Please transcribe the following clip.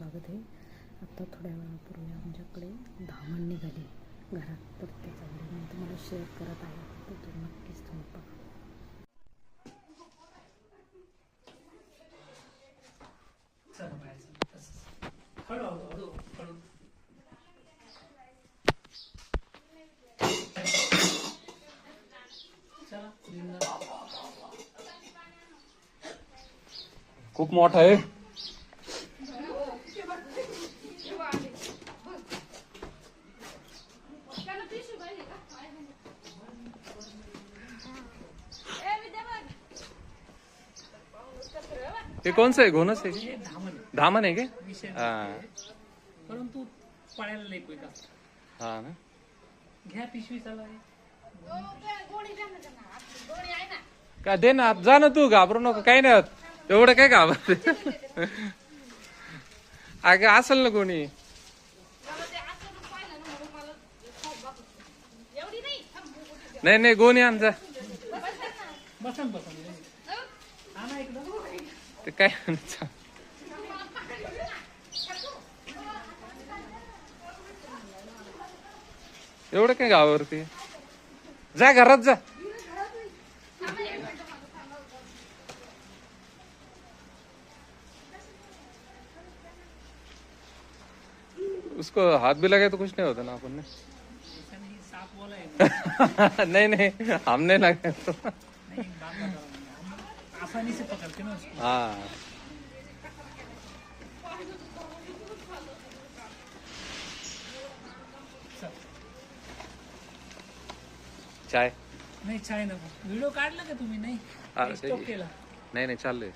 लागत आहे. आत्ता थोड्या वेळापूर्वी आमच्याकडे धावण निघाली. घरात तर त्याचा व्हिडिओ मी तुम्हाला शेअर करत आहे. तर तो नक्कीच तुम्ही बघा निघा. खूप मोठा आहे. हे कोणचं आहे? घोणच आहे? हे धामण आहे. का हा. परंतु पाळायला लई कोय का हा ना. घ्या पिशवी चला. हे. का दे ना जा ना तू घाबरू नको काही नाही होत. एवढं काय घाबर अगं असेल ना कोणी. नाही नाही गोणी आण जा. बसन बसन आणा इकडं. ते काय एवढं काय गावावरती? जा घरात जा. उसको हाथ भी लगे तो कुछ नहीं होता ना अपन ने। नाही नहीं नहीं हमने लगे तो। आसानी से पकड़ते ना हाँ. चाय? नाही चाय नको. व्हिडिओ काढला का तुम्ही? नाही. हा, स्टॉप केला. नाही नाही चाललंय.